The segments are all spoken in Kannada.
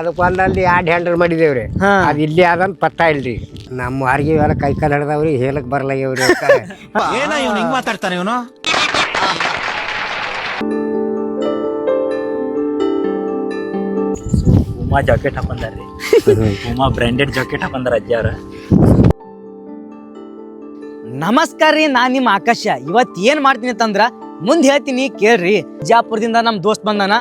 ಅದಕ್ಕೆ ಒಂದಲ್ಲಿ ಆಡ್ ಹ್ಯಾಂಡಲ್ ಮಾಡಿದೇವ್ರಿ ಹಾ. ಅದು ಇಲ್ಲಿ ಅದಂತ ಪತ್ತಾ ಇಲ್ರಿ. ನಮ್ಮ ಅರ್ಗಿ ಎಲ್ಲ ಕೈ ಕಾಲು ಹಿಡ್ದವ್ರಿ ಹೇಳಕ್ ಬರ್ಲಾಗ್ಯವ್ರಿ ಏನ ಇವನು ಹಿಂಗ್ ಮಾತಾಡ್ತಾನೆ ಇವನು? ಉಮಾ ಜಾಕೆಟ್ ಹಾಕೊಂಡಾರ್ರಿ. ಉಮಾ ಬ್ರ್ಯಾಂಡೆಡ್ ಜಾಕೆಟ್ ಹಾಕೊಂಡಾರ ಅಜ್ಜಾರ ನಮಸ್ಕಾರ ರೀ ನಾನು ನಿಮ್ಮ ಆಕಾಶ. ಇವತ್ತು ಏನ್ ಮಾಡ್ತೀನಿ ಅಂತಂದ್ರ ಮುಂದೆ ಹೇಳ್ತೀನಿ ಕೇಳ್ರಿ. ಬಿಜಾಪುರದಿಂದ ನಮ್ಮ ದೋಸ್ತ್ ಬಂದಾನ.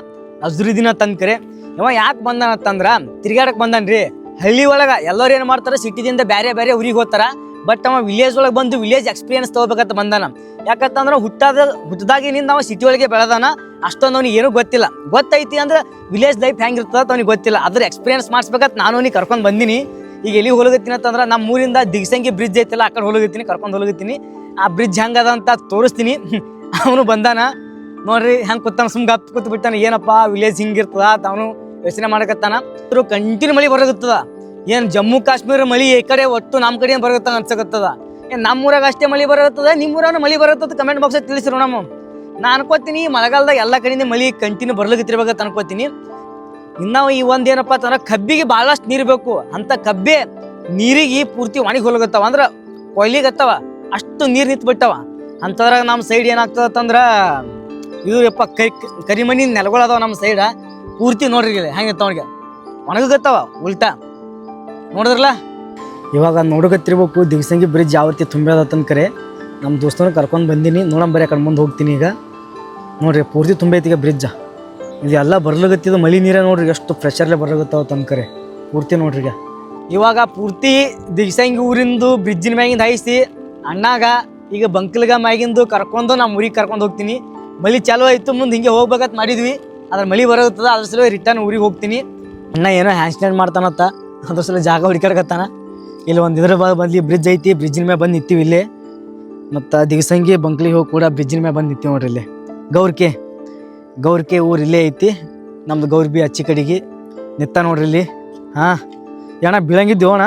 ಅಜ್ರುದಿನ ತನ್ಕರೆ ಇವ ಯಾಕೆ ಬಂದಾನ ಅಂತಂದ್ರ ತಿರ್ಗಾಡಕ್ ಬಂದನ್ರಿ. ಹಳ್ಳಿ ಒಳಗ ಎಲ್ಲರೂ ಏನ್ ಮಾಡ್ತಾರ, ಸಿಟಿದಿಂದ ಬೇರೆ ಬೇರೆ ಊರಿಗೆ ಹೋಗ್ತಾರ. ಬಟ್ ಅವ ವಿಲೇಜ್ ಒಳಗೆ ಬಂದು ವಿಲೇಜ್ ಎಕ್ಸ್ಪೀರಿಯನ್ಸ್ ತಗೋಬೇಕಂತ ಬಂದಾನ. ಯಾಕಂತಂದ್ರ ಹುಟ್ಟಾದ ಹುಟ್ಟದಾಗಿನಿಂದ ಅವ ಸಿಟಿ ಒಳಗೆ ಬೆಳೆದಾನ. ಅಷ್ಟೊಂದು ಅವ್ನಿಗೆ ಏನೂ ಗೊತ್ತಿಲ್ಲ. ಗೊತ್ತೈತಿ ಅಂದ್ರೆ ವಿಲೇಜ್ ಲೈಫ್ ಹೆಂಗಿರ್ತದ ಅವ್ನಿಗೆ ಗೊತ್ತಿಲ್ಲ. ಅದ್ರ ಎಕ್ಸ್ಪೀರಿಯನ್ಸ್ ಮಾಡಿಸ್ಬೇಕಂತ ನಾನು ಅವ್ನಿಗೆ ಕರ್ಕೊಂಡ್ ಬಂದಿನಿ. ಈಗ ಎಲ್ಲಿ ಹೋಲಗತ್ತೀನಿ ಅಂತಂದ್ರೆ ನಮ್ಮ ಊರಿಂದ ದಿಗ್ಸಂಗಿ ಬ್ರಿಡ್ಜ್ ಐತಿಲ್ಲ, ಆ ಕಡೆ ಹೋಲಗತ್ತೀನಿ, ಕರ್ಕೊಂಡು ಹೋಲಗತ್ತೀನಿ. ಆ ಬ್ರಿಡ್ಜ್ ಹೆಂಗದ ಅಂತ ತೋರಿಸ್ತೀನಿ. ಅವನು ಬಂದಾನ. ನೋಡ್ರಿ ಹೆಂಗೆ ಕೂತಾನ ಸುಮ್ ಗಪ್ ಕೂತ್ ಬಿಟ್ಟಾನ, ಏನಪ್ಪ ವಿಲೇಜ್ ಹಿಂಗಿರ್ತದ ಅವನು ಯೋಚನೆ ಮಾಡಕತ್ತಾನ? ಇದ್ರು ಕಂಟಿನ್ಯೂ ಮಳಿ ಬರಗುತ್ತದ ಏನ್ ಜಮ್ಮು ಕಾಶ್ಮೀರ ಮಳಿ ಈ ಕಡೆ ಒಟ್ಟು ನಮ್ಮ ಕಡೆ ಬರಗತ್ತ ಅನ್ಸಕತ್ತದ. ಏನ್ ನಮ್ಮೂರಾಗ ಅಷ್ಟೇ ಮಳಿ ಬರತ್ತದ ನಿಮ್ಮ ಊರಾಗ ಮಳಿ ಬರತ್ತದ ಕಮೆಂಟ್ ಬಾಕ್ಸ್ ತಿಳಿಸಿರು ನಮ್ಮ ನಾ ಅನ್ಕೋತೀನಿ, ಮಳೆಗಾಲದಾಗ ಎಲ್ಲ ಕಡೆಯಿಂದ ಮಳಿ ಕಂಟಿನ್ಯೂ ಬರ್ಲಗತ್ತಿರ್ಬೇಕಂತ ಅನ್ಕೋತೀನಿ. ಇನ್ನ ಈ ಒಂದ್ ಏನಪ್ಪಾ ಅಂತಂದ್ರ, ಕಬ್ಬಿಗೆ ಬಹಳಷ್ಟು ನೀರು ಬೇಕು. ಅಂತ ಕಬ್ಬೆ ನೀರಿಗೆ ಪೂರ್ತಿ ಒಣಗಿ ಹೋಲಗತ್ತವ ಅಂದ್ರ ಕೊಯ್ಲಿಗತ್ತವ ಅಷ್ಟು ನೀರು ನಿಂತು ಬಿಟ್ಟವ. ಅಂತದ್ರಾಗ ನಮ್ಮ ಸೈಡ್ ಏನಾಗ್ತದ ಅಂತಂದ್ರ ಇದು ಯಪ್ಪ ಕರಿ ಕರಿಮಣಿ ನೆಲಗಳದಾವ ನಮ್ಮ ಸೈಡ್ ಪೂರ್ತಿ ನೋಡ್ರಿ ಇಲ್ಲಿ ಹೆಂಗಿರ್ತಾವ ಅವ್ನಿಗೆ. ಒಣಗತ್ತವ ಉಲ್ಟಾ. ನೋಡಿದ್ರಲ್ಲ? ಇವಾಗ ನೋಡಕತ್ತಿರ್ಬೇಕು ದಿವ್ಸಂಗಿ ಬ್ರಿಡ್ಜ್ ಯಾವತ್ತಿ ರೀತಿ ತುಂಬ್ಯದ ಕರೆ. ನಮ್ಮ ದೋಸ್ತನ ಕರ್ಕೊಂಡು ಬಂದೀನಿ ನೋಡೋಣ ಬರೀ ಕಡೆ ಮುಂದೆ ಹೋಗ್ತೀನಿ ಈಗ. ನೋಡ್ರಿ ಪೂರ್ತಿ ತುಂಬೈತಿ ಈಗ ಬ್ರಿಡ್ಜ್ ಇದೆಲ್ಲ ಬರ್ಲಾಗತ್ತಿದ ಮಳಿ ನೀರೇ ನೋಡ್ರಿ ಎಷ್ಟು ಪ್ರೆಷರ್ಲೆ ಬರ್ಲಾಗತ್ತಾವ ತನ್ಕರೆ ಪೂರ್ತಿ ನೋಡ್ರಿ ಈಗ. ಇವಾಗ ಪೂರ್ತಿ ದಿಗ್ಸಂಗಿ ಊರಿಂದು ಬ್ರಿಡ್ಜಿನ ಮ್ಯಾಗಿಂದ ಹಾಯಿಸಿ ಅಣ್ಣಾಗ ಈಗ ಬಂಕ್ಲಗ ಮ್ಯಾಗಿಂದು ಕರ್ಕೊಂಡು ನಮ್ಮ ಊರಿಗೆ ಕರ್ಕೊಂಡು ಹೋಗ್ತೀನಿ. ಮಳಿ ಚಾಲು ಆಯಿತು ಮುಂದೆ ಹಿಂಗೆ ಹೋಗ್ಬೇಕಂತ ಮಾಡಿದ್ವಿ. ಅದ್ರ ಮಳಿ ಬರೋತ್ತದ, ಅದ್ರ ಸಲ ರಿಟರ್ನ್ ಊರಿಗೆ ಹೋಗ್ತೀನಿ. ಅಣ್ಣ ಏನೋ ಹ್ಯಾಂಡ್ ಸ್ಟ್ಯಾಂಡ್ ಮಾಡ್ತಾನತ್ತ ಅದ್ರ ಸಲ ಜಾಗ ಹುಡುಕಾಡಕತ್ತಾನ ಇಲ್ಲಿ ಒಂದು ಇದ್ರ ಬದಲಿ ಬ್ರಿಡ್ಜ್ ಐತಿ ಬ್ರಿಡ್ಜಿನ ಮೇಲೆ ಬಂದು ನಿಂತೀವಿ ಇಲ್ಲಿ. ಮತ್ತು ದಿಗಸಂಗಿ ಬಂಕ್ಲಿಗೆ ಹೋಗಿ ಕೂಡ ಬ್ರಿಡ್ಜಿನ ಮೇಲೆ ಬಂದು ನಿಂತೀವಿ ನೋಡ್ರಿ ಇಲ್ಲಿ. ಗೌರ್ಕೆ ಗೌರ್ಕೆ ಊರು ಇಲ್ಲೇ ಐತಿ. ನಮ್ದು ಗೌರ್ಬಿ ಅಚ್ಚಿ ಕಡೆಗೆ. ನಿತ್ತ ನೋಡ್ರಿ ಇಲ್ಲಿ. ಹಾಂ ಏಣ ಬೀಳಂಗಿದ್ದೇವಣ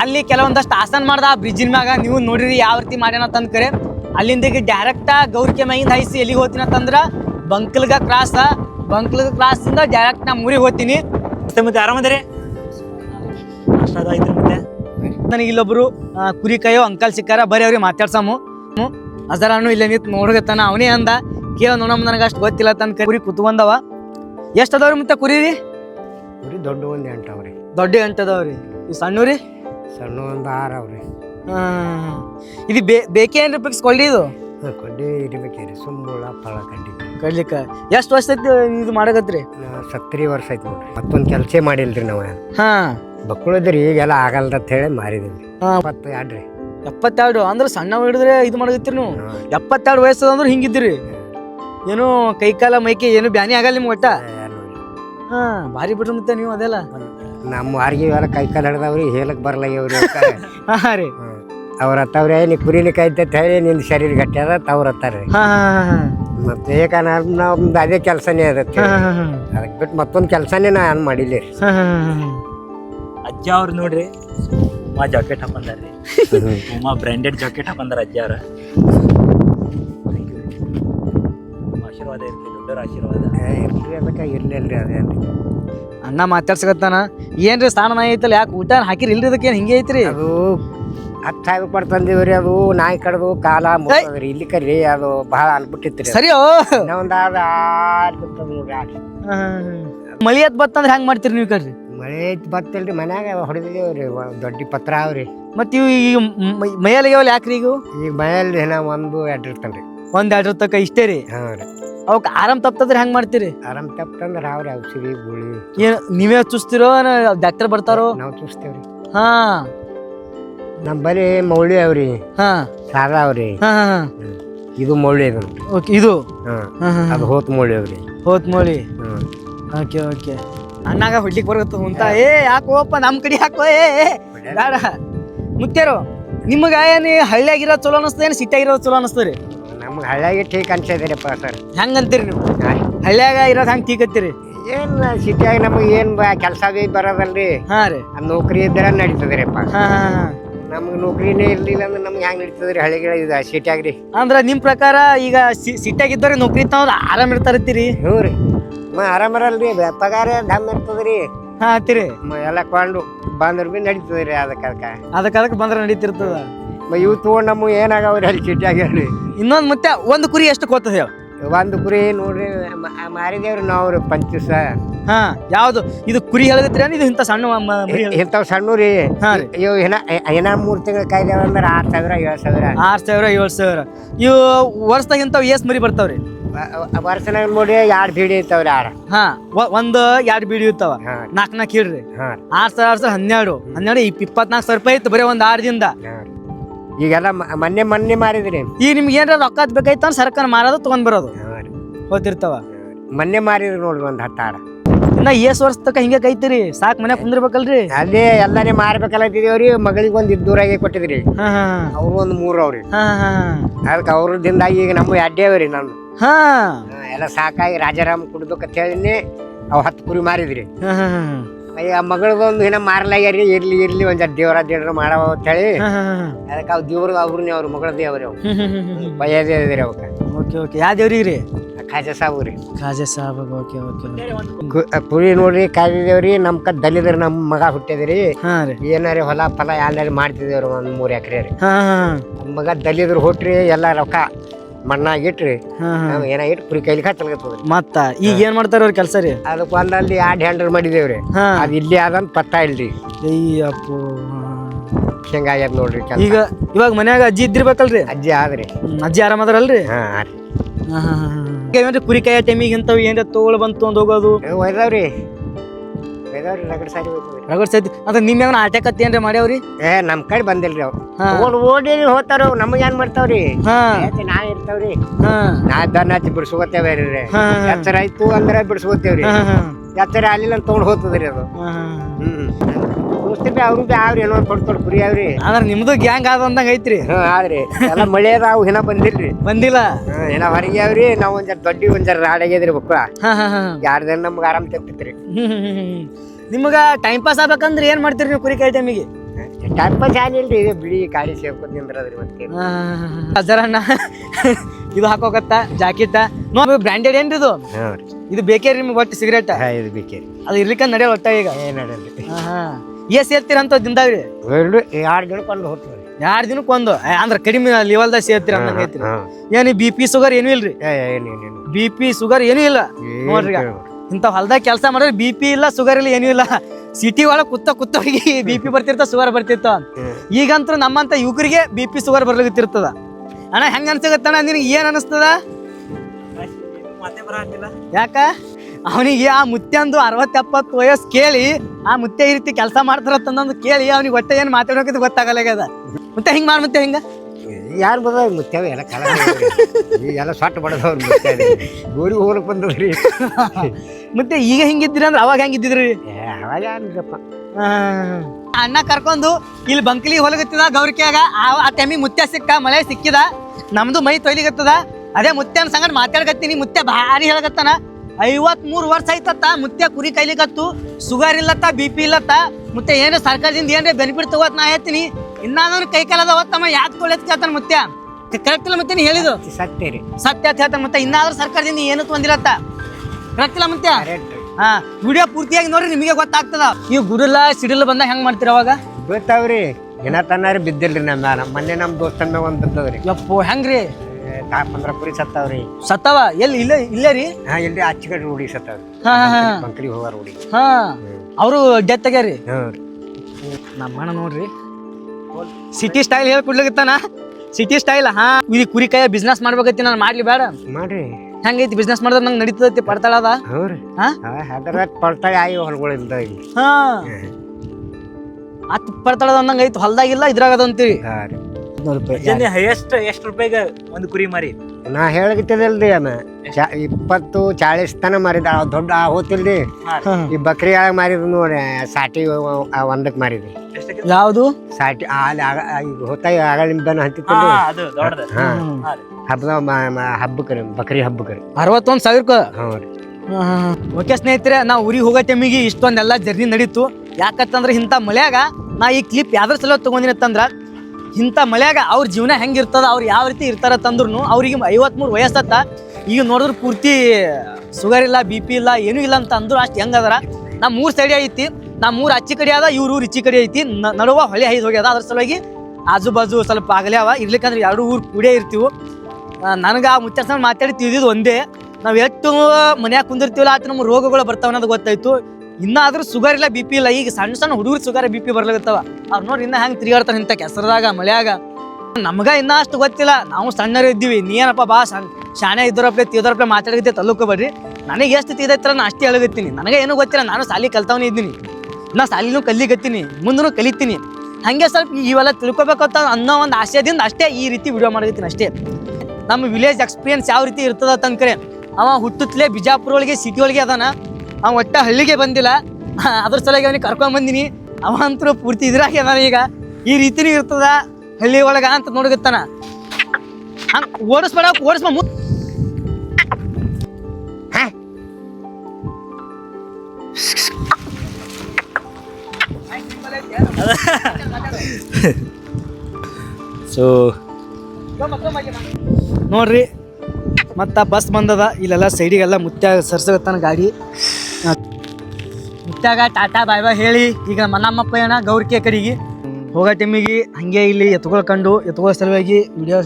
ಅಲ್ಲಿ ಕೆಲವೊಂದಷ್ಟು ಆಸನ ಮಾಡ್ದ ಆ ಬ್ರಿಡ್ಜಿನ ಮ್ಯಾಗ. ನೀವು ನೋಡಿರಿ ಯಾವ ರೀತಿ ಮಾಡ್ಯಾನ ಕರೆ. ಅಲ್ಲಿಂದ ಡೈರೆಕ್ಟಾಗಿ ಗೌರ್ಕೆ ಮ್ಯಾಗಿಂದ ಹಾಯಿಸಿ ಎಲ್ಲಿಗೆ ಹೋಗ್ತೀನಿ ಅಂತಂದ್ರ ಬಂಕ್ಲ್ಗ ಕ್ರಾಸ ಕ್ರಾಸ್ ಇಂದ ಡೈರೆಕ್ಟ್ ನಮ್ಮ ಊರಿಗೆ ಹೋಗ್ತೀನಿ. ಮತ್ತೆ ಮತ್ತೆ ಆರಾಮದ್ರಿ? ಅಷ್ಟ ಐತ್ರಿ ಮತ್ತೆ. ನನಗೆ ಇಲ್ಲೊಬ್ರು ಕುರಿ ಕೈಯೋ ಅಂಕಲ್ ಸಿಕ್ಕಾರ ಬರೀ ಅವ್ರಿಗೆ ಮಾತಾಡ್ಸಮು. ಅಸರಾನು ಇಲ್ಲೇ ನಿಂತು ನೋಡ್ಗತ್ತಾನ ಅವನೇ ಅಂದ. ಕೇಳ ನೋಡಮ್ಮ ನನಗೆ ಅಷ್ಟು ಗೊತ್ತಿಲ್ಲ ತನ್ನ ಕುರಿ ಕುತ್ಕೊಂಡವ ಎಷ್ಟು ಅದಾವ್ರಿ ಮತ್ತೆ ಕುರಿ ರೀ? ದೊಡ್ಡ ಒಂದು ಎಂಟವ್ರಿ ದೊಡ್ಡ ಎಂಟದವ್ರಿ ಈ ಸಣ್ಣವ್ರಿ ಸಣ್ಣ ಒಂದು ಆರು ಅವ್ರಿ ಹ್ಮ್. ಇದು ಬೇ ಬೇಕೇ ಏನ್ರಿ ಫಿಕ್ಸ್ ಕೊಳ್ಳಿ ಇದು? ಕೊಡ್ಡಿ ಇರ್ಬೇಕೇರಿ ಸುಂಬುಳ ಫಳ ಕಡ್ಡಿ. ಕಡ್ಲಿಕ್ಕ ಎಷ್ಟು ವರ್ಷ ಐತಿ ಇದು ಮಾಡಕತ್ರಿ? ಸತ್ತರಿ ವರ್ಷ ಆಯ್ತು ನೋಡ್ರಿ. ಮತ್ತೊಂದು ಕೆಲಸ ಮಾಡಿಲ್ರಿ ನಾವು ಹಾ. ಬಕ್ಕುಳಿದ್ರಿ ಈಗೆಲ್ಲ ಆಗಲ್ದ ಅಂತ ಹೇಳಿ ಮಾರಿದೀವಿ. ಇಪ್ಪತ್ತು ಎರಡು ರೀ. ಎಪ್ಪತ್ತೆರಡು ಅಂದ್ರೆ ಸಣ್ಣ ಹಿಡಿದ್ರೆ ಇದು ಮಾಡಕತ್ತೀರಿ ನೀವು? ಎಪ್ಪತ್ತೆರಡು ವಯಸ್ಸದ ಅಂದ್ರೆ ಹಿಂಗಿದ್ರಿ ಏನು ಕೈ ಕಾಲ ಮೈಕೆ ಏನು ಬ್ಯಾನಿ ಆಗಲ್ಲ ನಿಮ್ಗೆ ಒಟ್ಟ? ಹಾ ಭಾರಿ ಬಿಡ್ರಿ ಮತ್ತೆ ನೀವು ಅದೆಲ್ಲ. ನಮ್ಮ ವಾರ್ಗಿ ಎಲ್ಲ ಕೈ ಕಾಲು ಹಿಡ್ದವ್ರಿ ಹೇಳಕ್ ಬರ್ಲಾಗ್ಯವ್ರಿ ಹಾಂ ರೀ. ಅವ್ರ ಹತ್ತವ್ರೆ ನೀ ಕುರಿಲಿ ಕಾಯ್ತ ಹೇಳಿ ನಿನ್ನ ಶರೀರ ಗಟ್ಟಿ ಅದ ಅವ್ರ ಹತ್ತಾರ್ರಿ ಹಾ ಮತ್ತೆ ಯಾಕಂದ್ರೆ ನಮ್ದು ಅದೇ ಕೆಲಸನೇ ಅದಕ್ಕೆ ಹಾ ಹಾ ಹಾ ಅದಕ್ಕೆ ಬಿಟ್ಟು ಮತ್ತೊಂದು ಕೆಲಸನೇ ನಾ ಏನು ಮಾಡಿಲ್ಲ. ಅಜ್ಜ ಅವ್ರು ನೋಡ್ರಿ ಉಮಾ ಜಾಕೆಟ್ ಹಾಕೊಂಡಾರ್ರಿ. ಉಮಾ ಬ್ರ್ಯಾಂಡೆಡ್ ಜಾಕೆಟ್ ಹಾಕೊಂಡಾರ ಅಜ್ಜಾರ ಆಶೀರ್ವಾದ ಇರಲಿ ದೊಡ್ಡವ್ರ ಆಶೀರ್ವಾದ. ಇರಲಿ ಅದಕ್ಕೆ ಇರ್ಲಿಲ್ರಿ ಅದೇ ಅಣ್ಣ ಮಾತಾಡ್ಸಕತ್ತಾನ. ಏನ್ರಿ ಸ್ಥಾನ ಐತಲ್ಲ ಯಾಕೆ ಊಟ ಹಾಕಿರಿ ಇಲ್ರಿ ಅದಕ್ಕೆ ಹಿಂಗೆ ಐತ್ರಿ? ಅದು ಹತ್ತು ಸಾವಿರ ರೂಪಾಯಿ ತಂದಿವ್ರಿ ಅದು ನಾಯಿ ಕಡ್ದು ಕಾಲ ಮುಗಿದ್ರಿ ಇಲ್ಲಿ ಕರಿ ಅದು ಬಹಳ ಅನ್ಬಿಟ್ಟಿತ್ತು ಅದು. ಸರಿಯೋ? ಇನ್ನೊಂದು ಆದ ಆರ್ ಬಿಟ್ಟದ್ ನೋಡ್ರಿ ಆರ್. ಮಳಿ ಎತ್ ಬತ್ತಂದ್ರೆ ಹೆಂಗ್ ಮಾಡ್ತೀರಿ ನೀವು ಕಡ್ರಿ ಮಳೆ ಐತ್ ಬತ್ತಲ್ರಿ ಮನ್ಯಾಗ ಹೊಡೆದಿದ್ದೇವ್ರಿ ದೊಡ್ಡ ಪತ್ರ ಅವ್ರಿ. ಮತ್ತೆ ಇವು ಈಗ ಮೈಯಲ್ಲಿಗೆವಲ್ಲ ಯಾಕ್ರಿ ಈಗ? ಈಗ ಮನೆಯಲ್ಲಿ ದಿನ ಒಂದು ಎರಡು ಇರ್ತಲ್ರಿ ಒಂದ್ ಎರಡು ತಕ ಇಷ್ಟೇ ರೀ? ಹಾಂ ರೀ. ಅವಕ್ಕೆ ಆರಾಮ್ ತಪ್ತಂದ್ರೆ ಹೆಂಗ್ ಮಾಡ್ತೀರಿ? ಆರಾಮ್ ತಪ್ಪಂದ್ರೆ ಅವ್ರಿ ಔಷಧಿ ಗುಳಿ. ಏನ್ ನೀವೇ ಚುಸ್ತಿರೋ ಡಾಕ್ಟರ್ ಬರ್ತಾರೋ? ನಾವು ಚುಸ್ತೇವ್ರಿ ಹಾ. ನಮ್ಮ ಬರೀ ಮೌಳಿ ಅವ್ರಿ. ಹಾ. ಅವ್ರಿ. ಹಾ ಹಾ ಹಾ. ಇದು ಮೌಳಿ ಅದು. ಓಕೆ ಇದು? ಹಾಂ. ಅದು ಹೋತ್ ಮೌಳಿ ಅವ್ರಿ. ಹೋತ್ ಮೌಳಿ? Okay okay. ಅಣ್ಣಾಗ ಹುಡ್ಲಿಕ್ ಬರ್ಗತ್ತ ಅಂತ. ಏ ಯಾಕೋಪ್ಪ ನಮ್ಮ ಕಡೆ ಯಾಕೋ ಏ ಏ, ಬೇಡ. ಮುತ್ಯಾರು ನಿಮಗ ಏನ್ ಹಳ್ಳಿಯಾಗಿರೋ ಚಲೋ ಅನಸ್ತದ ಏನ್ ಸಿಟಿಯಾಗಿರೋದು ಚಲೋ ಅನಸ್ತದ್ರಿ ನಮ್ಗೆ ಹಳ್ಳಿಯಾಗೆ ಟೀಕ್ ಅನ್ಸಿದಿರಪ್ಪ ಸರ್. ಹೆಂಗ್ ಅಂತೀರಿ ನೀವು ಹಳ್ಳಿಯಾಗ ಇರೋದ್ ಹಂಗ್ ತೀಕತ್ತೀರಿ ಏನು ಸಿಟಿಯಾಗ ನಮಗೆ ಏನು ಕೆಲಸ ಬಿ ಬರೋದಲ್ರಿ. ಹಾ ರೀ. ಆ ನೌಕರಿ ಇದ್ದರೆ ನಡೀತದ್ರಿಪ್ಪ ಹಾ ಹಾ ಹಾ. ನಮ್ಗೆ ನೌಕರಿನೇ ಇರ್ಲಿಲ್ಲ ಅಂದ್ರೆ ನಮ್ಗೆ ಹೆಂಗೆ ನಡೀತದ್ರಿ ಹಳ್ಳಿಗಳ ಇದು ಸಿಟಿಯಾಗ ರೀ ಅಂದ್ರೆ ನಿಮ್ ಪ್ರಕಾರ ಈಗ ಸಿಟ್ಟಾಗಿದ್ದವ್ರಿ ನೌಕರಿ ತಾವ್ ಆರಾಮ್ ಇರ್ತಾರತ್ತೀರಿ ಹ್ಞೂ ರೀ. ಮ ಆರಾಮರಲ್ರಿ ಬೆ- ಪಗಾರ ದಮ್ ಇರ್ತದ್ರಿ. ಹಾ ಅಂತೀರಿ. ಮ ಎಲ್ಲ ಕೊಂಡು ಬಂದ್ರ ಬಿ ನಡೀತದ್ರಿ ಅದಕ್ಕೆ ಅದಕ್ಕೆ. ಅದಕ್ಕೆ ಅದಕ್ಕೆ ಬಂದ್ರೆ ನಡೀತಿರ್ತದ. ಮ ಇವು ತೊಗೊಂಡು ನಮ್ಮ ಏನಾಗವ್ರಿ ಅಲ್ಲಿ ಆಗ್ಯಾವ್ರಿ ಇನ್ನೊಂದು ಮತ್ತೆ ಒಂದು ಕುರಿ ಎಷ್ಟು ಕೋತದ ಹೇಳ? ಒಂದು ಕುರಿ ನೋಡ್ರಿ ಮಾರಿದೇವ್ರಿ ನಾವು ರೀ ಪಂಚಸ. ಹಾ ಯಾವ್ದು? ಇದು ಕುರಿ ಹೇಳಗತ್ರಿ ಇದು ಇಂಥ ಸಣ್ಣ ಮ- ಮ- ಮರಿ ಹೇಳ ಇಂಥವು ಸಣ್ಣ ರೀ ಹಾ ರೀ. ಇವು ಏನ ಏನ ಮೂರ್ ತಿಂಗಳ ಕಾಯ್ದೇವ ಅಂದ್ರೆ ಆರ್ ಸಾವಿರ ಏಳು ಸಾವಿರ. ಆರ್ ಸಾವಿರ ಏಳು ಸಾವಿರ. ಇವು ವರ್ಷದಾಗ ಇಂಥವು ಏಸ್ ಮರಿ ಬರ್ತಾವ್ರಿ? ವರ್ಷನಾಗ ನೋಡಿ ಎರಡು ಬೀಡಿ ಇರ್ತಾವ್ರಿ ಆರ. ಹಾ ಒ- ಒಂದು ಎರಡು ಬೀಡಿ ಇರ್ತಾವ. ಹಾ. ನಾಲ್ಕು ನಾಲ್ಕು ಇಡ್ರಿ ಆರ್ ಆರು ಸಾವಿರ ಆರ್ ಸಾವಿರ ಹನ್ನೆರಡು. ಹನ್ನೆರಡು ಇಪ್ ಇಪ್ಪತ್ನಾಲ್ಕು ಸಾವಿರ ರೂಪಾಯಿ ಇತ್ತು ಬರೀ ಒಂದ್ ಆರದಿಂದ. ದಿನದ ರೀ. ಈಗೆಲ್ಲ ಮ- ಮೊನ್ನೆ ಮೊನ್ನೆ ಮಾರಿದ್ರಿ. ಈಗ ನಿಮ್ಗೆ ಏನಾರ ರೊಕ್ಕ ಬೇಕಾಯ್ತು ಅಂದ್ರೆ ಸರ್ಕಾರ ಮಾರೋದು ತೊಗೊಂಡ್ ಬರೋದು. ಹೋತಿರ್ತಾವ. ಮೊನ್ನೆ ಮಾರಿದ್ರಿ ನೋಡ್ರಿ ಒಂದು ಹತ್ತು ಆಡ ಇನ್ನ ಏಸ್ ವರ್ಷ ತಕ ಹಿಂಗೆ ಕೈತಿರಿ. ಸಾಕ್ ಮನೆ ಕುಂದಿರ್ಬೇಕಲ್ರಿ. ಅಲ್ಲೇ ಎಲ್ಲಾನೇ ಮಾರ್ಬೇಕಲ್ಲತ್ತಿದೇವ್ರಿ ಮಗಳಿಗೆ ಒಂದ್ ಇದ್ದೂರಾಗೆ ಕೊಟ್ಟಿದ್ರಿ. ಹಾ ಹಾ ಅವ್ರು ಒಂದು ಮೂರು ಅವ್ರಿ. ಹಾ ಹಾ ಅದಕ್ಕೆ ಅವ್ರದಿಂದಾಗಿ ಈಗ ನಮ್ಮ ಅಡ್ಡೇವ್ರಿ ನಾನು ಹಾ. ಹಾ, ಎಲ್ಲ ಸಾಕಾಗಿ ರಾಜಾರಾಮ್ ಕುಡ್ಬೇಕಂತ ಹೇಳಿನಿ ಅವ್ ಹತ್ತು ಕುರಿ ಮಾರಿದ್ರಿ. ಹಾ ಹಾ. ಅಯ್ಯ ಮಗಳದೊಂದು ಏನ ಮಾರ್ಲಾಗ್ಯಾರಿ ಇರ್ಲಿ ಇರ್ಲಿ ಒಂದ್ ಜರ ದೇವರ ದೇವ್ರ ಮಾಡವ ಅಂತ ಹೇಳಿ. ಹಾ ಹಾ ಅದಕ್ಕೆ ಅವ್ ದೇವ್ರ ಅವ್ರನ್ನೇ ಅವ್ರ ಮಗಳ ದೇವ್ರಿ ಅವ್ ಬಯ್ಯದೇ ಇದ್ರಿ ಅವಕ್ಕ. Okay okay. ಯಾವ ದೇವ್ರಿಗೆ ರೀ? ಖಾಜಾ ಸಾಬು ರೀ. ಖಾಜಾ ಸಾಬ್ ಓಕೆ ಓಕೆ ಕುರಿ ನೋಡ್ರಿ ಕಾಯ್ದಿದೇವ್ರಿ ನಮ್ ಕ ದಲಿದ್ರ ನಮ್ ಮಗ ಹುಟ್ಟಿದ್ರಿ. ಏನಾರಿ ಹೊಲ ಫಲ ಯಾರು ಮಾಡ್ತಿದೇವ್ರಿ ಒಂದ್ ಮೂರ್ ಎಕರೆ ರೀ ಮಗ ದಲಿದ್ರ ಹುಟ್ರಿ ಎಲ್ಲಾ ರೊಕ್ಕ ಮಣ್ಣಾಗಿಟ್ರಿ ಇಟ್ರಿ. ನಾವ್ ಏನ ಇಟ್ಟು ಕುರಿ ಕೈಲಿ ಕತ್ತಲ್ಗತ್ತದ್ರಿ ಮತ್ತ ಈಗ ಏನ್ ಮಾಡ್ತಾರ ಅವ್ರ ಕೆಲಸ ರೀ ಅದಕ್ಕೆ ಒಂದಲ್ಲಿ ಎರಡು ಹ್ಯಾಂಡಲ್ ಮಾಡಿದೇವ್ರಿ. ಹಾ. ಅದು ಇಲ್ಲಿ ಆದಂತ ಪತ್ತಾ ಇಲ್ರಿ. ಅಯ್ಯಪ್ಪೋ ಹಿಂಗಾಗ್ಯದ ನೋಡ್ರಿ ಕೆಲ್ಸ. ಈಗ ಇವಾಗ ಮನ್ಯಾಗ ಅಜ್ಜಿ ಇದ್ದಿರ್ಬೇಕಲ್ರಿ? ಅಜ್ಜಿ ಆದ್ರಿ. ಹ್ಮ್, ಅಜ್ಜಿ ಆರಾಮದಾರಲ್ರಿ? ಹಾ ರೀ ಏನ್ರಿ ಕುರಿ ಕಾಯ ಟೈಮಿಗೆ ಇಂಥವು ಏನ್ರ ತಗೊಳ್ ಬಂತು ತೊಗೊಂಡ್ ಹೋಗೋದು? ಒಯ್ದಾವ್ರಿ. ಒಯ್ದಾವ್ರಿ ರಗಡ್ ಸಾರಿ ಹೋಗ್ತದ್ರಿ ರಗಡ್ ಸೈತಿ ಅಂದ್ರೆ ಏನ್ರಿ ಮಾಡ್ಯಾವ್ರಿ? ಏ ನಮ್ಮ ಕಡೆ ಬಂದಿಲ್ರಿ ಅವು. ಹಾ. ಓಡ್ ಓಡಿ ಹೋತಾರ ನಮಗ್ ಏನ್ ಮಾಡ್ತಾವ್ರಿ? ಹಾ. ನಾ ಇರ್ತಾವ್ರಿ. ಹಾ. ನಾ ದನ್ನ ಹಚ್ಚಿ ಬಿಡ್ಸ್ಕೊತೇವೆ ರೀ. ಹಾ. ಎಚ್ಚರ ಆಯ್ತು ಅಂದ್ರೆ ಬಿಡ್ಸ್ಕೊತೇವ್ರಿ. ಹಾ ಹಾ. ಎಚ್ಚರ ಅಲ್ಲಿಲ್ಲ ತಗೊಂಡ್ ಹೋಗ್ತದ್ರಿ ಅದು. ಹಾ. ಹ್ಮ್. ದೋಸ್ತಿರ್ರಿ ಅವ್ರು ಬಿ ಅವ್ರಿ ಏನೋ ದೊಡ್ಡ ದೊಡ್ಡ ಕುರಿ ಅವ್ರಿ ಅಂದ್ರೆ ನಿಮ್ದು ಗ್ಯಾಂಗ್ ಆದ ಅಂದಂಗ ಐತ್ರಿ. ಹಾ ಆದ್ರಿ. ಎಲ್ಲ ಮಳೆ ಅದಾವ ಹಿನ ಬಂದಿಲ್ರಿ. ಬಂದಿಲ್ಲ. ಹಾ ಏನ ಹೊರಗೆ ಅವ್ರಿ ನಾವ್ ಒಂದ್ ಜರ ದೊಡ್ಡಿ ಒಂದ್ ಜರ ರಾಡಾಗ್ಯದ್ರಿ ಬಕ್ಕ ಹಾ ಹಾ ನಮ್ಗೆ ಆರಾಮ್ ತೆಗ್ತಿತ್ರಿ ಹ್ಮ್ ಹ್ಮ್ ಹ್ಮ್ ಹ್ಮ್. ನಿಮ್ಗ ಟೈಮ್ ಪಾಸ್ ಆಗ್ಬೇಕಂದ್ರೆ ಏನ್ ಮಾಡ್ತೀರಿ ನೀವು ಕುರಿ ಕೈ ಟೈಮಿಗೆ ಟೈಮ್ ಪಾಸ್ ಏನಿಲ್ರಿ ಇದು ಬಿಳಿ ಕಾಡಿ ಸೇರ್ಕೊಂಡ್ ನಿಂದ್ರದ್ರಿ ಮತ್ತೆ. ಅಜರಣ್ಣ ಇದು ಹಾಕೋಕತ್ತ ಜಾಕೆಟ್. ನೋಡಿ ಬ್ರ್ಯಾಂಡೆಡ್ ಏನ್ರಿ ಇದು? ರೀ. ಇದು ಬೇಕೇ ರೀ ನಿಮ್ಗೆ ಒಟ್ಟು ಸಿಗರೇಟ್ ಹಾ ಇದು ಬೇಕೇರಿ. ಅದು ಇರ್ಲಿಕ್ಕ ನಡೆಯಲ್ಲ ಒಟ್ಟ ಈಗ? ಏನ್ ನಡೆಯಲ್ಲ ಹಾ ಹಾ. ಏಸ್ ಸೇರ್ತೀರಂತ ದಿಂದಾಗ್ರಿ ಎರಡು ಎರಡು ದಿನಕ್ಕೊಂದು ಹೋಗ್ತೀವಿ ಎರಡು ದಿನಕ್ಕೆ ಒಂದು? ಅಂದ್ರೆ ಅಂದ್ರ ಕಡಿಮೆ ಲೆವೆಲ್ದಾಗ ಸೇರ್ತೀರ ಅಂದಂಗ ಐತ್ರಿ ಏನು ಬಿ ಪಿ ಶುಗರ್ ಏನೂ ಇಲ್ರಿ? ಬಿ ಪಿ ಶುಗರ್ ಏನೂ ಇಲ್ಲ. ನೋಡ್ರಿ ಈಗ. ಇಂಥ ಹೊಲ್ದಾಗ ಕೆಲಸ ಮಾಡಿದ್ರೆ ಬಿ ಪಿ ಇಲ್ಲ ಶುಗರ್ ಇಲ್ಲ ಏನೂ ಇಲ್ಲ. ಸಿಟಿ ಒಳಗೆ ಕುತ್ತ ಹೋಗಿ ಬಿ ಪಿ ಬರ್ತಿರ್ತ ಶುಗರ್ ಬರ್ತಿರ್ತ. ಈಗಂತೂ ನಮ್ಮಂತ ಯುವಕರಿಗೆ ಬಿ ಪಿ ಶುಗರ್ ಬರ್ಲಿಕ್ಕಿರ್ತದ ಅಣ್ಣ ಹೆಂಗ ಅನ್ಸಿಗತ್ತಣ್ಣ ನಿನಗೆ? ಏನ್ ಅನಿಸ್ತದ? ಯಾಕ? ಅವನಿಗೆ ಆ ಮುತ್ಯಂದು ಅರವತ್ತೆಪ್ಪತ್ತು ವಯಸ್ಸು ಕೇಳಿ ಆ ಮುತ್ತೆ ಈ ರೀತಿ ಕೆಲಸ ಮಾಡ್ತಾರತ್ತಂದು ಕೇಳಿ ಅವ್ನಿಗೆ ಒಟ್ಟೆ ಏನು ಮಾತಾಡೋಕೆ ಗೊತ್ತಾಗಲ್ಲಾಗ್ಯದ ಮತ್ತೆ ಹಿಂಗೆ ಮಾಡಿ ಮುತ್ತೆ ಹಿಂಗ. ಯಾರು ಬದ ಮುತ್ಯಾವ? ಎಲ್ಲ ಕಲ ಎಲ್ಲ ಸೊಟ್ಟ ಬಡದವ್ರು ಮುತ್ಯಾವ ಗೋರಿಗೆ ಹೋಗ್ಲಕ್ ಬಂದದ್ರಿ ಮತ್ತೆ ಈಗ ಹಿಂಗಿದ್ರಿ ಅಂದ್ರೆ ಅವಾಗ ಹೆಂಗಿದ್ದಿದ್ರಿ ಅವಾಗ ಆ, ಅಣ್ಣ ಕರ್ಕೊಂಡು ಇಲ್ಲಿ ಬಂಕ್ಲಿ ಹೊಲಗತ್ತದ ಗೌರಿಕೆಯಾಗ ಆ ಆ ಟೈಮಿಗೆ ಮುತ್ಯ ಸಿಕ್ಕ ಮಳೆ ಸಿಕ್ಕಿದ ನಮ್ದು ಮೈ ತೊಯ್ಲಿಗತ್ತದ. ಅದೇ ಮುತ್ಯನ ಸಂಗಡ ಮಾತಾಡ್ಕತ್ತೀನಿ ಮುತ್ಯ ಭಾರಿ ಹೇಳಕತ್ತಾನ. ಐವತ್ ಮೂರು ವರ್ಷ ಆಯ್ತತ್ತ ಮುತ್ತೆ ಕುರಿ ಕೈಲಿಕತ್ತು ಶುಗರ್ ಇಲ್ಲತ್ತ ಬಿ ಪಿ ಇಲ್ಲತ್ತ ಮತ್ತೆ ಏನು ಸರ್ಕಾರದಿಂದ ಏನ್ರಿ ಬೆನಿಫಿಟ್ ತಗೋತ್ ನಾ ಹೇಳ್ತೀನಿ. ಇನ್ನಾದ್ರೂ ಕೈ ಕಾಲದ ಹೊತ್ತಮ್ಮ ಯಾಕೆ ತೊಳೆತ್ ಕೇಳ್ತಾನ ಮುತ್ಯ ಕರೆಕ್ಟ್ ಇಲ್ಲ ಮತ್ತೆ ನೀ ಹೇಳಿದು ಸತ್ಯ ರೀ. ಸತ್ಯ ಅಂತ ಹೇಳ್ತಾನ ಮತ್ತೆ ಇನ್ನಾದ್ರೂ ಸರ್ಕಾರದಿಂದ ಏನು ತೊಂದಿರತ್ತ ಕರೆಕ್ಟ್ ಇಲ್ಲ ಮತ್ತೆ ಹಾ ವಿಡಿಯೋ ಪೂರ್ತಿಯಾಗಿ ನೋಡ್ರಿ ನಿಮಗೆ ಗೊತ್ತಾಗ್ತದ. ಈ ಗುಡಿಲ್ಲ ಸಿಡಿಲ್ ಬಂದಾಗ ಹೆಂಗ್ ಮಾಡ್ತೀರ ಅವಾಗ? ಗೊತ್ತಾವ್ರಿ. ಏನ ತನ್ನಾರಿ ಬಿದ್ದಿಲ್ರಿ ನಮ್ಮ ಮೊನ್ನೆ ನಮ್ಮ ದೋಸ್ತನ ಒಂದ್ ಬಿದ್ದದ್ರಿ ಯಪ್ಪು ಹೆಂಗ್ರಿ? ಪಂದ್ರ ಕುರಿ ಸತ್ತಾವ್ರಿ. ಸತ್ತವ? ಎಲ್ಲಿ ಇಲ್ಲೇ ಇಲ್ಲೇ ರೀ? ಹಾ ಇಲ್ಲಿ ಆಚೆಗಡೆ ರೂಢಿ ಸತ್ತಾವ್ರಿ. ಹಾ ಹಾ ಹಾ. ಬಂಕರಿ ಹೋಗ ರೂಢಿ. ಹಾ. ಅವರು ಡೆತ್ ಆಗ್ಯಾರಿ ಹ್ಞೂ ನಮ್ಮ ಅಣ್ಣ ನೋಡ್ರಿ. ಸಿಟಿ ಸ್ಟೈಲ್ ಹೇಳಿ ಕೊಡ್ಲಿಕತ್ತಾನ? ಸಿಟಿ ಸ್ಟೈಲ್ ಹಾ. ಇದು ಕುರಿ ಕಾಯ ಬಿಸ್ನೆಸ್ ಮಾಡ್ಬೇಕೈತಿ ನಾನು ಮಾಡ್ಲಿ ಬೇಡ ಮಾಡ್ರಿ. ಹೆಂಗೈತಿ ಬಿಸ್ನೆಸ್ ಮಾಡಿದ್ರೆ ನಂಗೆ ನಡೀತದ ಪಡ್ತಾಳದ ಹ್ಞೂ ರೀ ಹಾ? ಅದ್ರ ಪಡ್ತಾಳೆ ಆಯಿ ಹೊಲ್ಗಳಿಂದ ಇಲ್ಲಿ. ಹಾ. ಹತ್ತು ಪಡ್ತಾಳದ ಅಂದಂಗ ಐತಿ ಹೊಲ್ದಾಗಿಲ್ಲ ಇದ್ರಾಗದ ಅಂತೀರಿ. ಹಾ ರೀ. ನೂರು ರೂಪಾಯಿ. ಎಷ್ಟು ಎಷ್ಟು ರೂಪಾಯಿಗೆ ಒಂದು ಕುರಿ ಮಾರಿ? ನಾ ಹೇಳಕತ್ತಿದಲ್ರಿ ಅನ್ನ ಇಪ್ಪತ್ತು ಚಾಳಿಸ್ ತನ ಮಾರಿದ. ದೊಡ್ಡ ಆ ಹೋತಿಲ್ರಿ. ಈ ಬಕ್ರಿ ಮಾರಿದ್ರು ಮಾರಿದ್ ನೋಡಿ ಸಾಟಿ ಒಂದಕ್ಕೆ ಮಾರಿದ್ರಿ ಯಾವುದು? ಸಾಟಿ ಹೋತಾಯಿ ಅಲ್ಲಿ ಆಗ ಆ ಈಗ ಹೊತ್ತಾಗ ಆಗಳಿಂದ ಹಾ ಹತ್ತಿತ್ತಲ್ರಿ ಅದು ದೊಡ್ಡದು. ಹಾ. ಹಾ ರೀ. ಹಬ್ಬದ ಹಬ್ಬಕ್ಕೆ ರೀ ಬಕ್ರಿ ಹಬ್ಬಕ್ಕೆ ರೀ. ಅರವತ್ತೊಂದು ಸಾವಿರಕ್ಕೆ ಹ್ಞೂ ರೀ. ಓಕೆ ಸ್ನೇಹಿತರೆ ನಾವು ಊರಿಗೆ ಹೋಗೋ ಟೈಮಿಗೆ ಇಷ್ಟೊಂದೆಲ್ಲ ಜರ್ನಿ ನಡೀತು. ಯಾಕಂತಂದ್ರೆ ಇಂಥ ಮಳೆಯಾಗ ನಾ ಈ ಕ್ಲಿಪ್ ಯಾವ್ದ್ರ ಸಲ ತೊಗೊಂಡಿನತ್ತಂದ್ರ ಇಂಥ ಮಳೆಯಾಗ ಅವ್ರ ಜೀವನ ಹೆಂಗಿರ್ತದ, ಅವ್ರು ಯಾವ ರೀತಿ ಇರ್ತಾರ ತಂದ್ರು ಅವ್ರಿಗೆ ಐವತ್ಮೂರು ವಯಸ್ಸತ್ತ. ಈಗ ನೋಡಿದ್ರೆ ಪೂರ್ತಿ ಶುಗರ್ ಇಲ್ಲ ಬಿ ಪಿ ಇಲ್ಲ, ಏನೂ ಇಲ್ಲ ಅಂತ ಅಂದ್ರು ಅಷ್ಟು ಹೆಂಗದಾರ ನಮ್ಮ ಮೂರು ಸೈಡ್ ಐತಿ ನಮ್ಮ ಮೂರು ಅಚ್ಚಿ ಕಡೆ ಅದ, ಇವ್ರ ಊರು ಇಚ್ಚಿ ಕಡೆ ಐತಿ. ನಡುವ ಹೊಳೆ ಐದು ಹೋಗ್ಯದ, ಅದ್ರ ಸಲುವಾಗಿ ಆಜು ಬಾಜು ಸ್ವಲ್ಪ ಆಗಲೇ ಅವ. ಇರ್ಲಿಕ್ಕಂದ್ರೆ ಎರಡು ಊರು ಕೂಡೇ ಇರ್ತೀವಿ. ನನಗೆ ಆ ಮುಚ್ಚರ್ಸ ಮಾತಾಡಿ ತಿಳಿದಿದ್ದು ಒಂದೇ. ನಾವು ಎಷ್ಟು ಮನ್ಯಾಗ ಕುಂದಿರ್ತೀವಲ್ಲ ಆತ ನಮ್ಮ ರೋಗಗಳು ಬರ್ತಾವ ಅನ್ನೋದು ಗೊತ್ತಾಯ್ತು. ಇನ್ನಾದ್ರೂ ಶುಗರ್ ಇಲ್ಲ ಬಿ ಪಿ ಇಲ್ಲ, ಈಗ ಸಣ್ಣ ಸಣ್ಣ ಹುಡುಗರು ಶುಗರ್ ಬಿ ಪಿ ಬರ್ಲಾಗತ್ತವ ಅವ್ರು ನೋಡಿ ಇನ್ನ ಹೆಂಗೆ ತಿರುಗಾಡ್ತಾರೆ ಇಂಥ ಕೆಸರದಾಗ, ಮಳೆಯಾಗ. ನಮ್ಗೆ ಇನ್ನ ಅಷ್ಟು ಗೊತ್ತಿಲ್ಲ. ನಾವು ಸಣ್ಣರು ಇದ್ದೀವಿ. ನೀ ಏನಪ್ಪ ಬಾ ಸಣ್ಣ ಶಾಣೆ ಇದ್ದರಪ್ಲೆ ಮಾತಾಡಿದ್ದೆ ತಲುಕ ಬರ್ರಿ. ನನಗೆ ಎಷ್ಟು ತೀದೈತ್ರ ನಾನು ಅಷ್ಟೇ ಹೇಳಗತ್ತೀನಿ ನನಗೆ ಏನೂ ಗೊತ್ತಿಲ್ಲ, ನಾನು ಸಾಲಿ ಕಲ್ತವನೇ ಇದ್ದೀನಿ. ನಾ ಸಾಲಿನೂ ಕಲಿಗತ್ತೀನಿ ಮುಂದೂ ಕಲಿತೀನಿ. ಹಾಗೆ ಸ್ವಲ್ಪ ಇವೆಲ್ಲ ತಿಳ್ಕೊಬೇಕಂತ ಅನ್ನೋ ಒಂದು ಆಶಯದಿಂದ ಅಷ್ಟೇ ಈ ರೀತಿ ವಿಡಿಯೋ ಮಾಡಕತ್ತೀನಿ ಅಷ್ಟೇ. ನಮ್ಮ ವಿಲೇಜ್ ಎಕ್ಸ್ಪೀರಿಯನ್ಸ್ ಯಾವ ರೀತಿ ಇರ್ತದ ತನ್ಕರೆ ಅವ ಹುಟ್ಟುತ್ತಲೇ ಬಿಜಾಪುರ ಒಳಗೆ ಸಿಟಿ ಒಳಗೆ ಅದಾನ. ಅವ ಒಟ್ಟ ಹಳ್ಳಿಗೆ ಬಂದಿಲ್ಲ. ಅದ್ರ ಸಲುವಾಗಿ ಅವನಿಗೆ ಕರ್ಕೊಂಡ್ ಬಂದಿನಿ. ಅವ ಅಂತೂ ಪೂರ್ತಿ ಇದ್ರಾಗೆ ಅದಾನ ಈಗ. ಈ ರೀತಿನೂ ಇರ್ತದ ಹಳ್ಳಿ ಒಳಗ ಅಂತ ನೋಡಗತ್ತಾನ ಹಂಗ ಓಡಿಸ್ಬೇಡ ಓಡಿಸ್ಬ ಮು ಸೊ ನೋಡ್ರಿ ಮತ್ತ ಬಸ್ ಬಂದದ. ಇಲ್ಲೆಲ್ಲ ಸೈಡಿಗೆಲ್ಲ ಮುತ್ಯ ಸರ್ಸಗತ್ತಾನ ಗಾಡಿ. ಮುತ್ಯಾಗ ಟಾಟಾ ಬಾಯ್ ಬಾಯ್ ಹೇಳಿ ಈಗ ನಮ್ಮಪ್ಪ ಏನ ಗೌರಿಕೆ ಕಡೆಗೆ ಹೋಗೋ ಟೈಮಿಗೆ ಹಂಗೆ ಇಲ್ಲಿ ಎತ್ಕೊಳ್ಕೊಂಡು ಎತ್ಕೊಳ್ಳೋ ಸಲುವಾಗಿ ವಿಡಿಯೋ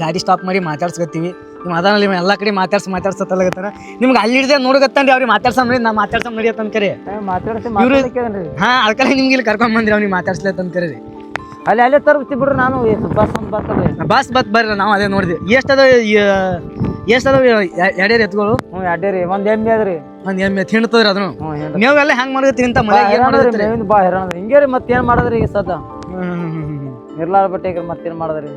ಗಾಡಿ ಸ್ಟಾಪ್ ಮಾಡಿ ಮಾತಾಡ್ಸ್ಕತ್ತೀವಿ. ನಿಮ್ಮ ಅದಾನಲ್ಲಿ ಎಲ್ಲ ಕಡೆ ಮಾತಾಡ್ಸಿ ಮಾತಾಡ್ಸತ್ತಲ್ಲಾಗತ್ತಾರ ನಿಮ್ಗೆ ಅಲ್ಲಿ ಹಿಡ್ದೆ ನೋಡಕತ್ತಾನ್ರಿ ಅವ್ರಿಗೆ ಮಾತಾಡ್ಸಮ್ ನಾ ಮಾತಾಡ್ಸಮ್ ನಡಿ ಅಂತ ಕರೆ ಮಾತಾಡ್ಸಿ ಇವ್ರು- ಮಾತಾಡ್ಕೇನ್ರಿ ಹಾ ಅದಕ್ಕೆ ನಿಮ್ಗೆ ಇಲ್ಲಿ ಕರ್ಕೊಂಡ್ ಬಂದ್ರಿ ಅವ್ನಿಗೆ ಮಾತಾಡ್ಸ್ಲತ್ತ ಅಂತ ರೀ. ಅಲ್ಲಿ ಅಲ್ಲೇ ತರ್ಬಿಟ್ಟು ಬಿಡ್ರಿ ನಾನು ಬಸ್ ಬಸ್ ಬತ್ ಬರ್ರಿ ನಾವು ಅದೇ ನೋಡಿದ್ವಿ ಎಷ್ಟದ ಎಷ್ಟದ ಎರಡೇರು ಎತ್ಗಳು ಹ್ಞೂ ಅಡ್ಡಿ ಒಂದ್ ಎಮ್ಮೆ ಅದ್ರಿ. ಒಂದ್ ಎಮ್ಮೆ ಅದನ್ನು. ಹ್ಞೂ ನೀವೆಲ್ಲ ಹೆಂಗ್ ಮಾಡತ್ತೀರಿ ಅಂತ ಮಳೆ ಏನ್ ಮಾಡತ್ತೀರಿ ಮೇವಿಂದ ಬಾ ಹೆರಾಣ ಹಿಂಗೆ ರೀ ಮತ್ತೇನು ಮಾಡಿದ್ರಿ ಈಗ ಸದ್ದ? ಬಟ್ಟೆ ಈಗ ಮತ್ತೇನು ಮಾಡಿದ್ರಿ?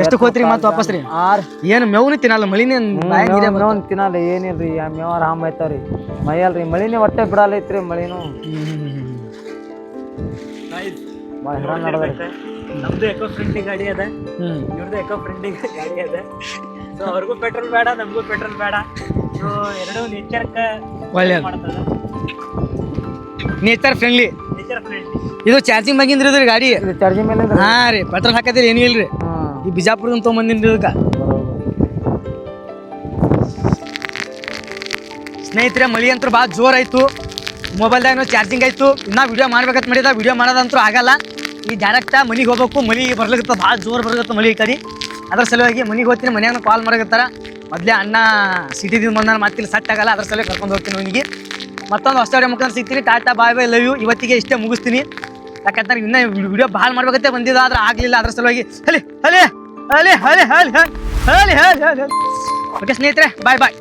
ಎಷ್ಟು ಹೋತ್ರಿ ಮತ್ತೆ ವಾಪಸ್ ರೀ? ಆರ್. ಏನ್ ಮೇವ್ನು ತಿನ್ನಲ್ಲ ಮಳಿನೇ ಬಾಯಾಗ್ ನೀರೇ ತಿನ್ನಲ್ಲ ಏನಿಲ್ರಿ ಆ ಮೇವಾರ ಹಾಮ್ ರೀ ಮೈಯಲ್ರಿ ಮಳಿನೇ ಹೊಟ್ಟೆ ಬಿಡಲ್ಲ ಐತ್ರಿ ಮಳಿನೂ ಭಾಳ ಹೆರಾಣ ನಡ್ದರಿ ನಮ್ದು ಎಕೋ ಫ್ರೆಂಡ್ಲಿ ಗಾಡಿ ಅದ. ಇವ್ರದ್ದು ಎಕೋ ಫ್ರೆಂಡ್ಲಿ ಗಾಡಿ ಅದ. ಸೊ ಅವ್ರಿಗೂ ಪೆಟ್ರೋಲ್ ಬೇಡ ನಮಗೂ ಪೆಟ್ರೋಲ್ ಬೇಡ. ಸೊ ಎರಡು ನೇಚರ್ಕ ಒಳ್ಳೆಯದು ಮಾಡ್ತದ. ನೇಚರ್ ಫ್ರೆಂಡ್ಲಿ ನೇಚರ್ ಫ್ರೆಂಡ್ಲಿ ಇದು ಚಾರ್ಜಿಂಗ್ ಬಂಗಿಂದ್ರಿ ಇದ್ರಿ ಗಾಡಿ? ಇದು ಚಾರ್ಜಿಂಗ್ ಮೇಲೆ ಹಾ ರೀ ಪೆಟ್ರೋಲ್ ಹಾಕತ್ತೀರಿ ಏನೂ ಇಲ್ರಿ ಈ ಬಿಜಾಪುರದಿಂದ ತೊಗೊಂಬಂದಿನ್ರಿ ಇದಕ್ಕೆ. ಸ್ನೇಹಿತರೆ ಮಳಿ ಅಂತೂ ಭಾಳ ಜೋರ್ ಆಯ್ತು ಮೊಬೈಲ್ದಾಗ ಚಾರ್ಜಿಂಗ್ ಆಯಿತು. ಇನ್ನ ವಿಡಿಯೋ ಮಾಡ್ಬೇಕಂತ ಮಾಡಿದ ವಿಡಿಯೋ ಮಾಡೋದಂತೂ ಆಗಲ್ಲ. ಈ ಜಾನಕ್ತ ಮನಿಗೆ ಹೋಗ್ಬೇಕು, ಮನಿ ಬರ್ಲಿಕತ್ತ, ಭಾಳ ಜೋರು ಬರ್ಲಿಕತ್ತ ಮಳಿ ಕರಿ ಅದ್ರ ಸಲುವಾಗಿ ಮನಿಗೆ ಹೋಗ್ತೀನಿ ಮನ್ಯಾಗ ಕಾಲ್ ಮಾಡಕತ್ತಾರ ಮೊದಲೇ ಅಣ್ಣ ಸಿಟಿದಿಂದ ಬಂದಾನ ಮತ್ತಿಲ್ಲಿ ಸೆಟ್ ಆಗಲ್ಲ, ಅದ್ರ ಸಲುವಾಗಿ ಕರ್ಕೊಂಡು ಹೋಗ್ತೀನಿ ಅವನಿಗೆ. ಮತ್ತೊಂದು ಹೊಸ ಮುಖಾಂತರ ಸಿಗ್ತೀನಿ. Tata bye bye love you ಇವತ್ತಿಗೆ ಇಷ್ಟೇ ಮುಗಿಸ್ತೀನಿ. ಯಾಕಂದ್ರೆ ಇನ್ನೂ ವಿಡಿಯೋ ಭಾಳ ಮಾಡ್ಬೇಕತ್ತೆ ಬಂದಿದ್ದ ಆದ್ರೆ ಆಗಲಿಲ್ಲ. ಅದ್ರ ಸಲುವಾಗಿ ಹಲಿ ಹಲಿ ಹಲಿ ಹಲಿ ಹಲಿ ಹಲಿ ಹಲಿ ಹಲಿ ಹಲಿ. ಓಕೆ ಸ್ನೇಹಿತರೆ ಬಾಯ್ ಬಾಯ್